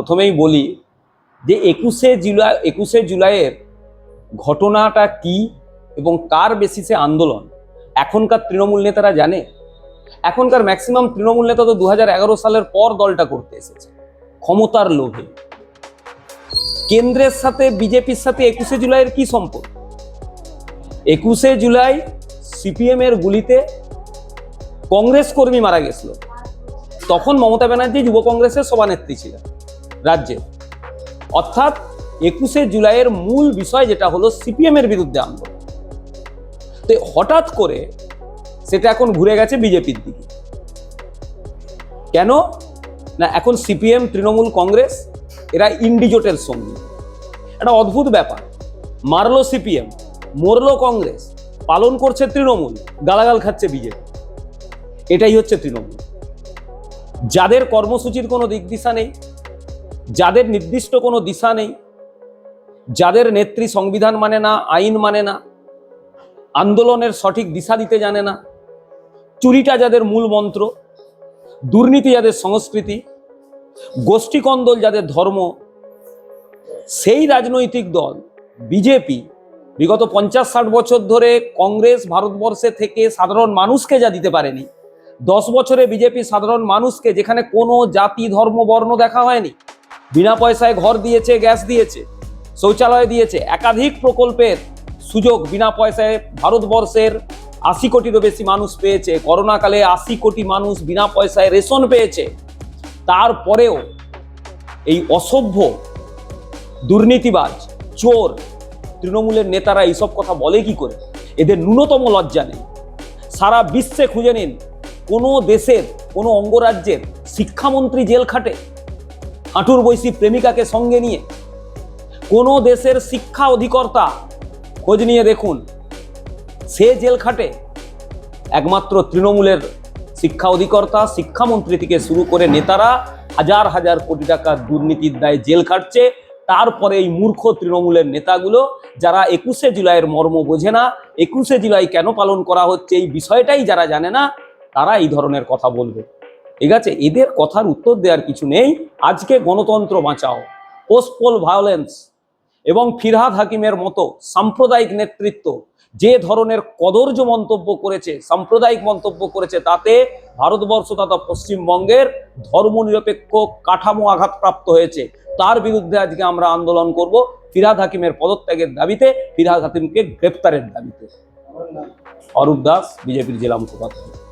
প্রথমেই বলি যে একুশে জুলাই, একুশে জুলাইয়ের ঘটনাটা কি এবং কার বেসিসে আন্দোলন? এখনকার তৃণমূল নেতারা জানে? এখনকার ম্যাক্সিমাম তৃণমূল নেতা তো দু সালের পর দলটা করতে এসেছে, ক্ষমতার লোভে। কেন্দ্রের সাথে, বিজেপির সাথে একুশে জুলাইয়ের কি সম্পর্ক? একুশে জুলাই সিপিএম এর গুলিতে কংগ্রেস কর্মী মারা গেছিল। তখন মমতা ব্যানার্জি যুব কংগ্রেসের সভানেত্রী ছিলেন। রাজ্যে। অর্থাৎ একুশে জুলাইয়ের মূল বিষয় যেটা হলো সিপিএম এর বিরুদ্ধে আন্দোলন। তো হঠাৎ করে সেটা এখন ঘুরে গেছে বিজেপির দিকে। কেন? না, এখন সিপিএম, তৃণমূল, কংগ্রেস, এরা ইন্ডিজোটের সঙ্গী। একটা অদ্ভুত ব্যাপার। মারলো সিপিএম, মরলো কংগ্রেস, পালন করছে তৃণমূল, গালাগাল খাচ্ছে বিজেপি। এটাই হচ্ছে তৃণমূল। যাদের কর্মসূচির কোনো দিক দিশা নেই যাদের নির্দিষ্ট কোনো দিশা নেই, যাদের নেত্রী সংবিধান মানে না, আইন মানে না, আন্দোলনের সঠিক দিশা দিতে জানে না, চুরিটা যাদের মূল মন্ত্র, দুর্নীতি যাদের সংস্কৃতি, গোষ্ঠীকন্দল যাদের ধর্ম, সেই রাজনৈতিক দল, বিজেপি, বিগত পঞ্চাশ ষাট বছর ধরে কংগ্রেস ভারতবর্ষে থেকে সাধারণ মানুষকে যা দিতে পারেনি, দশ বছরে বিজেপি সাধারণ মানুষকে যেখানে কোনো জাতি, ধর্ম, বর্ণ দেখা হয়নি বিনা পয়সায় ঘর দিয়েছে, গ্যাস দিয়েছে, শৌচালয় দিয়েছে, একাধিক প্রকল্পের সুযোগ বিনা পয়সায় ভারতবর্ষের আশি কোটিরও বেশি মানুষ পেয়েছে, করোনাকালে আশি কোটি মানুষ বিনা পয়সায় রেশন পেয়েছে। তারপরেও এই অসভ্য, দুর্নীতিবাজ, চোর, তৃণমূলের নেতারা এইসব কথা বলে কি করে? এদের ন্যূনতম লজ্জা নেই। সারা বিশ্বে খুঁজে নিন, কোনো দেশের, কোনো অঙ্গরাজ্যের শিক্ষামন্ত্রী জেল খাটে। হাঁটুর বৈশী প্রেমিকাকে সঙ্গে নিয়ে। কোনো দেশের শিক্ষা অধিকর্তা খোঁজ নিয়ে দেখুন। সে জেল খাটে। একমাত্র তৃণমূলের শিক্ষা অধিকর্তা, শিক্ষামন্ত্রী থেকে শুরু করে নেতারা হাজার হাজার কোটি টাকা দুর্নীতির দায়ে জেল খাটছে। তারপরে এই মূর্খ তৃণমূলের নেতাগুলো, যারা একুশে জুলাইয়ের মর্ম বোঝে না, একুশে জুলাই কেন পালন করা হচ্ছে এই বিষয়টাই যারা জানে না, তারা এই ধরনের কথা বলবে। ঠিক আছে? এদের কথার উত্তর দেওয়ার কিছু নেই। আজকে গণতন্ত্র বাঁচাও। পোস্টপোল ভায়োলেন্স এবং ফিরহাদ হাকিমের মতো সাম্প্রদায়িক নেতৃত্ব যে ধরনের কদর্য মন্তব্য করেছে, সাম্প্রদায়িক মন্তব্য করেছে, তাতে ভারতবর্ষ তথা পশ্চিমবঙ্গের ধর্মনিরপেক্ষ কাঠামো আঘাতপ্রাপ্ত হয়েছে। তার বিরুদ্ধে আজকে আমরা আন্দোলন করব। ফিরহাদ হাকিমের পদত্যাগের দাবিতে, ফিরহাদ হাকিমকে গ্রেপ্তারের দাবিতে। অরূপ দাস, বিজেপির জেলা মুখপাত্র।